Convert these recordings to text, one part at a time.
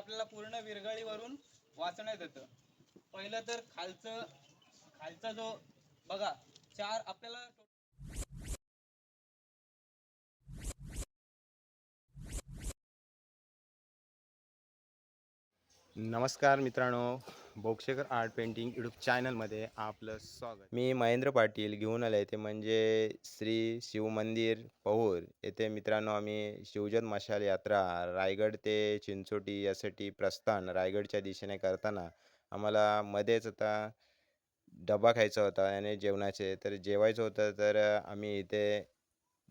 आपल्याला पूर्ण विरगळीवरून वाचण्यात येतं. पहिलं तर खालचं खालचा जो बघा चार आपल्याला नमस्कार मित्रांनो. बोक्षेकर आर्ट पेंटिंग यूट्यूब चॅनलमध्ये आपलं स्वागत. मी महेंद्र पाटील घेऊन आले ते म्हणजे श्री शिवमंदिर पहूर. येथे मित्रांनो आम्ही शिवजन मशाल यात्रा रायगड ते चिंचोटी यासाठी प्रस्थान रायगडच्या दिशेने करताना आम्हाला मध्येच आता डबा खायचा होता आणि जेवणाचे. तर जेवायचं होतं तर आम्ही इथे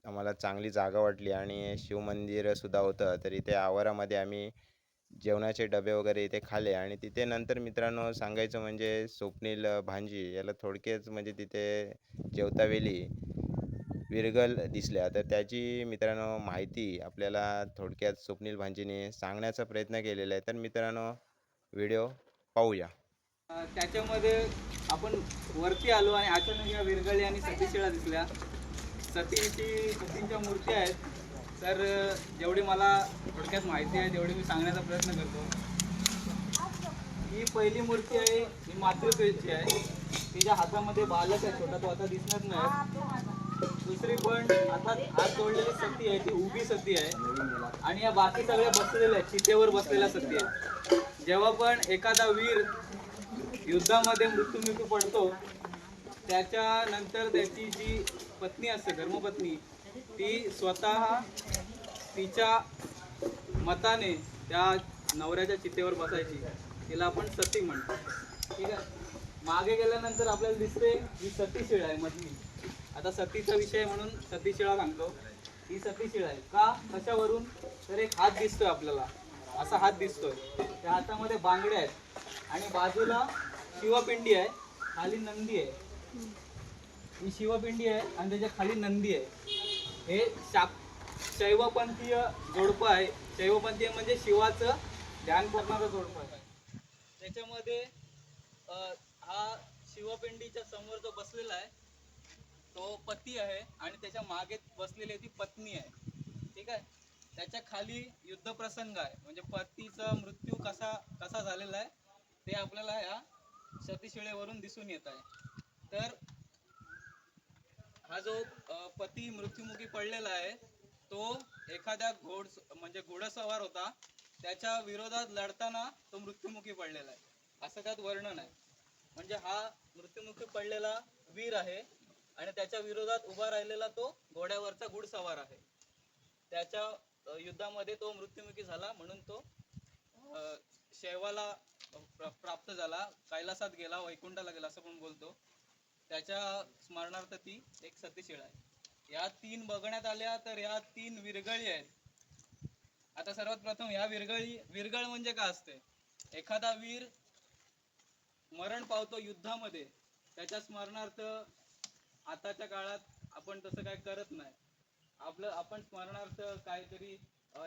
आम्हाला चांगली जागा वाटली आणि शिवमंदिरसुद्धा होतं. तर इथे आवारामध्ये आम्ही जेवणाचे डबे वगैरे इथे खाल्ले आणि तिथे नंतर मित्रांनो सांगायचं म्हणजे स्वप्नील भांजी याला थोडक्यात म्हणजे तिथे जेवतावेळी विरगल दिसल्या. तर त्याची मित्रांनो माहिती आपल्याला थोडक्यात स्वप्नील भांजीने सांगण्याचा प्रयत्न केलेला आहे. तर मित्रांनो व्हिडिओ पाहूया. त्याच्यामध्ये आपण वरती आलो आणि अचानक या विरगळी आणि सतीशिळा दिसल्या. सतीची सतींच्या मूर्ती आहेत. तर जेवढी मला थोडक्यात माहिती आहे तेवढी मी सांगण्याचा प्रयत्न करतो. ही पहिली मूर्ती आहे ही मातृत्वेची आहे. तिच्या हातामध्ये बालक आहे छोटा तो आता दिसणार नाही. दुसरी पण आता हात जोडलेली सती आहे ती उभी सती आहे. आणि या बाकी सगळ्या बसलेल्या आहेत चितेवर बसलेल्या सती आहे जेव्हा पण एखादा वीर युद्धामध्ये मृत्युमुखी पडतो त्याच्यानंतर त्याची जी पत्नी असते धर्मपत्नी ती स्वतः तिच्या मताने त्या नवऱ्याच्या चितेवर बसायची. तिला आपण सती म्हणतो. ठीक आहे? मागे गेल्यानंतर आपल्याला दिसते ही सतीशिळ आहे मधली. आता सतीचा विषय म्हणून सतीशिळा सांगतो. ही सतीशिळा आहे. का? कशावरून? तर एक हात दिसतोय आपल्याला. असा हात दिसतोय. त्या हातामध्ये बांगड्या आहेत. आणि बाजूला शिवपिंडी आहे. खाली नंदी आहे. ही शिवपिंडी आहे आणि त्याच्याखाली नंदी आहे. हे शाक शैवपंथीय जोडपं आहे. शैवपंथीय म्हणजे शिवाचं ध्यान करणारं जोडपं आहे. त्याच्यामध्ये हा शिवपिंडीच्या समोर जो बसलेला आहे तो पती आहे आणि त्याच्यामागे बसलेली ती पत्नी आहे. ठीक आहे? त्याच्याखाली युद्ध प्रसंग आहे. म्हणजे पतीचा मृत्यू कसा कसा झालेला आहे ते आपल्याला या सतीशिळेवरून दिसून येत आहे. तर हा जो पती मृत्युमुखी पडलेला आहे तो एखाद्या घोड म्हणजे घोडसवार होता त्याच्या विरोधात लढताना तो मृत्युमुखी पडलेला आहे. असं त्यात वर्णन आहे. म्हणजे हा मृत्युमुखी पडलेला वीर आहे आणि त्याच्या विरोधात उभा राहिलेला तो घोड्यावरचा घुडसवार आहे. त्याच्या युद्धामध्ये तो मृत्युमुखी झाला म्हणून तो शैवाला प्राप्त झाला कैलासात गेला वैकुंठाला गेला असं पण बोलतो? त्याच्या स्मरणार्थ ती एक सतीशिळा आहे. या तीन बघण्यात आल्या तर या तीन विरगळी आहेत. आता सर्वात प्रथम या विरगळी विरगळ म्हणजे काय असते? एखादा वीर मरण पावतो युद्धामध्ये. त्याच्या स्मरणार्थ आताच्या काळात आपण तसं काय करत नाही. आपलं आपण स्मरणार्थ काहीतरी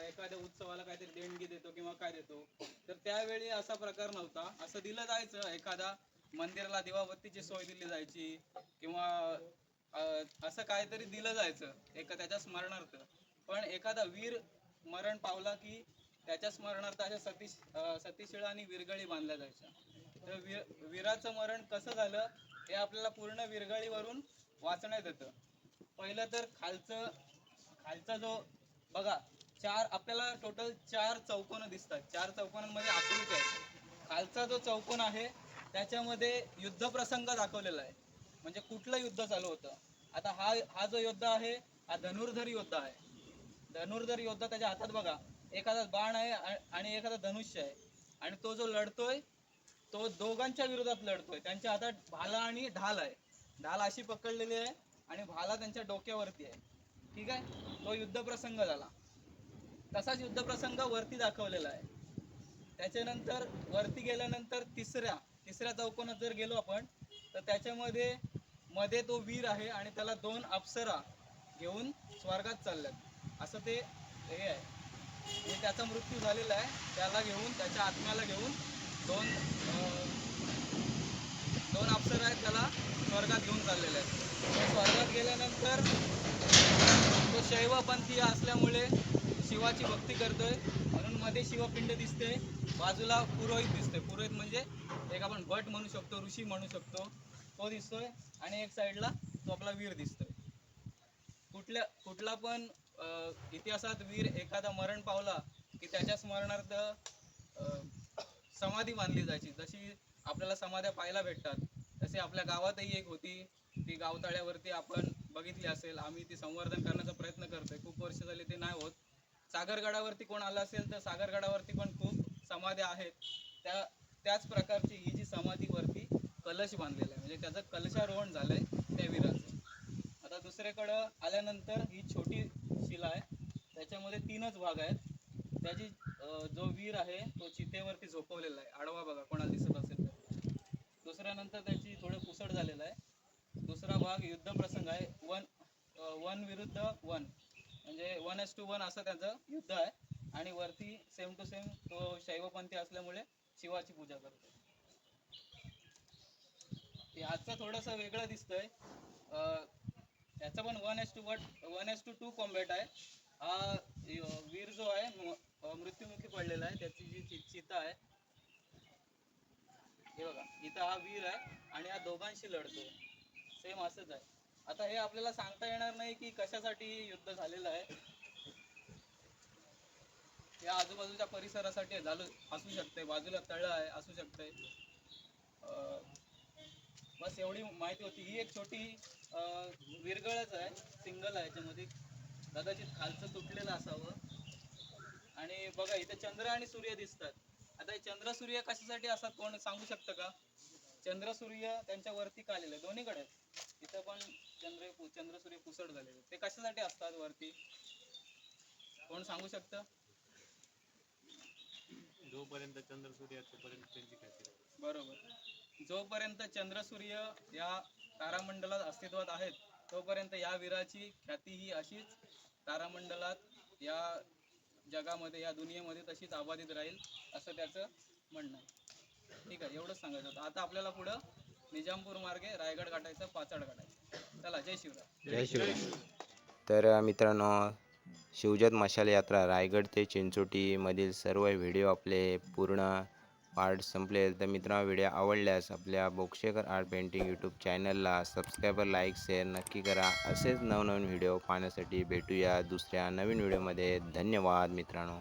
एखाद्या उत्सवाला काहीतरी देणगी देतो किंवा काय देतो. तर त्यावेळी असा प्रकार नव्हता. असं दिलं जायचं एखादा मंदिराला दिवाबत्तीची सोय दिली जायची किंवा असं काहीतरी दिलं जायचं एक त्याच्या स्मरणार्थ. पण एखादा वीर मरण पावला की त्याच्या स्मरणार्थ अशा सतीश सतीशिळा आणि विरगळी बांधल्या जायच्या. तर वीर वीराचं मरण कसं झालं हे आपल्याला पूर्ण विरगळीवरून वाचण्यात येतं. पहिलं तर खालचं खालचा जो बघा चार आपल्याला टोटल चार चौकोन दिसतात. चार चौकोनांमध्ये आकृती आहे खालचा जो चौकोन आहे त्याच्यामध्ये युद्ध प्रसंग दाखवलेला आहे. म्हणजे कुठलं युद्ध चालू होतं? आता हा हा जो योद्धा आहे हा धनुर्धर योद्धा आहे. धनुर्धर योद्धा त्याच्या हातात बघा. एखादा बाण आहे आणि एखादा धनुष्य आहे. आणि तो जो लढतोय तो दोघांच्या विरोधात लढतोय. त्यांच्या हातात भाला आणि ढाल आहे. ढाल अशी पकडलेली आहे आणि भाला त्यांच्या डोक्यावरती आहे. ठीक आहे? तो युद्ध प्रसंग झाला. तसाच युद्ध प्रसंग वरती दाखवलेला आहे. त्याच्यानंतर वरती गेल्यानंतर तिसऱ्या तिसऱ्या चौकोनात जर गेलो आपण तर त्याच्यामध्ये मध्ये तो वीर आहे आणि त्याला दोन अप्सरा घेऊन स्वर्गात चालल्यात. असं ते हे आहे. म्हणजे त्याचा मृत्यू झालेला आहे. त्याला घेऊन त्याच्या आत्म्याला घेऊन दोन दोन अप्सरा आहेत त्याला स्वर्गात घेऊन चाललेले आहेत. स्वर्गात गेल्यानंतर तो शैवपंथीय असल्यामुळे शिवाची भक्ती करतोय. म्हणून मध्ये शिवपिंड दिसते बाजूला पुरोहित दिसते पुरोहित म्हणजे एक आपण भट म्हणू शकतो ऋषी म्हणू शकतो. तो दिसतोय आणि एक साईडला तो आपला वीर दिसतोय. कुठल्या कुठला पण इतिहासात वीर एखादा मरण पावला की त्याच्या स्मरणार्थ समाधी बांधली जायची. जशी आपल्याला समाध्या पाहायला भेटतात तसे आपल्या गावातही एक होती. ती गावताळ्यावरती आपण बघितली असेल. आम्ही ती संवर्धन करण्याचा प्रयत्न करतोय. खूप वर्ष झाली ते नाही होत. सागरगडावरती कोण आला असेल तर सागरगडावरती पण खूप समाध्या आहेत. त्या त्याच प्रकारची ही जी समाधीवरती कलश बांधलेला आहे. म्हणजे त्याचं कलशारोहण झालंय त्या वीराचं. आता दुसरीकडं आल्यानंतर ही छोटी शिला आहे. त्याच्यामध्ये तीनच भाग आहेत. त्याची जो वीर आहे तो चितेवरती झोपवलेला आहे. आडवा बघा कोणाला दिसत असेल तर. दुसऱ्यानंतर त्याची थोडं पुसट झालेलं आहे. दुसरा भाग युद्ध प्रसंग आहे. वन वन विरुद्ध वन. म्हणजे वन एस टू वन असं त्याचं युद्ध आहे. आणि वरती सेम टू सेम तो शैवपंथी असल्यामुळे शिवाची पूजा करतो. ते आजचं थोडस वेगळं दिसतंय. त्याचं पण one S to Vat one S two two combat आहे. हा वीर जो आहे मृत्युमुखी पडलेला आहे. त्याची जी चिता आहे. हे बघा इथं हा वीर आहे आणि हा दोघांशी लढतो सेम असंच आहे. आता हे आपल्याला सांगता येणार नाही की कशासाठी युद्ध झालेलं आहे. या आजूबाजूच्या परिसरासाठी झालं असू शकते बाजूला तळ आहे असू शकते बस एवढी माहिती होती. ही एक छोटी विरगळच आहे सिंगल आहे याच्यामध्ये. कदाचित खालचं तुटलेलं असावं. आणि बघा इथे चंद्र आणि सूर्य दिसतात. आता हे चंद्र सूर्य कशासाठी असतात कोण सांगू शकतं का? चंद्र सूर्य त्यांच्या वरती का आलेले दोन्हीकडे. इथं पण चंद्र चंद्र सूर्य पुसट झालेले ते कशासाठी असतात वरती? कोण सांगू शकतं? जोपर्यंत चंद्र सूर्य तोपर्यंत त्यांची ख्याती राहील. बरोबर. जोपर्यंत चंद्र सूर्य या तारामंडलात अस्तित्वात आहेत तोपर्यंत या वीराची ख्याती ही अशीच तारामंडलात या जगामध्ये या दुनियेमध्ये तशीच अबाधित राहील असं त्याचं म्हणणं आहे. ठीक आहे एवढंच सांगायचं होतं. आता आपल्याला पुढं निजामपूर मार्गे रायगड गाठायचं पाचाड गाठायचं. चला जय शिवराय. जय शिवराय. तर मित्रांनो शिवजत मशाल यात्रा रायगड ते चिंचोटीमधील सर्व व्हिडिओ आपले पूर्ण पार्ट संपले. तर मित्रांनो व्हिडिओ आवडल्यास आपल्या बोक्षेकर आर्ट पेंटिंग यूट्यूब चॅनलला सबस्क्राईबर लाईक शेअर नक्की करा. असेच नवनवीन व्हिडिओ पाहण्यासाठी भेटूया दुसऱ्या नवीन व्हिडिओमध्ये. धन्यवाद मित्रांनो.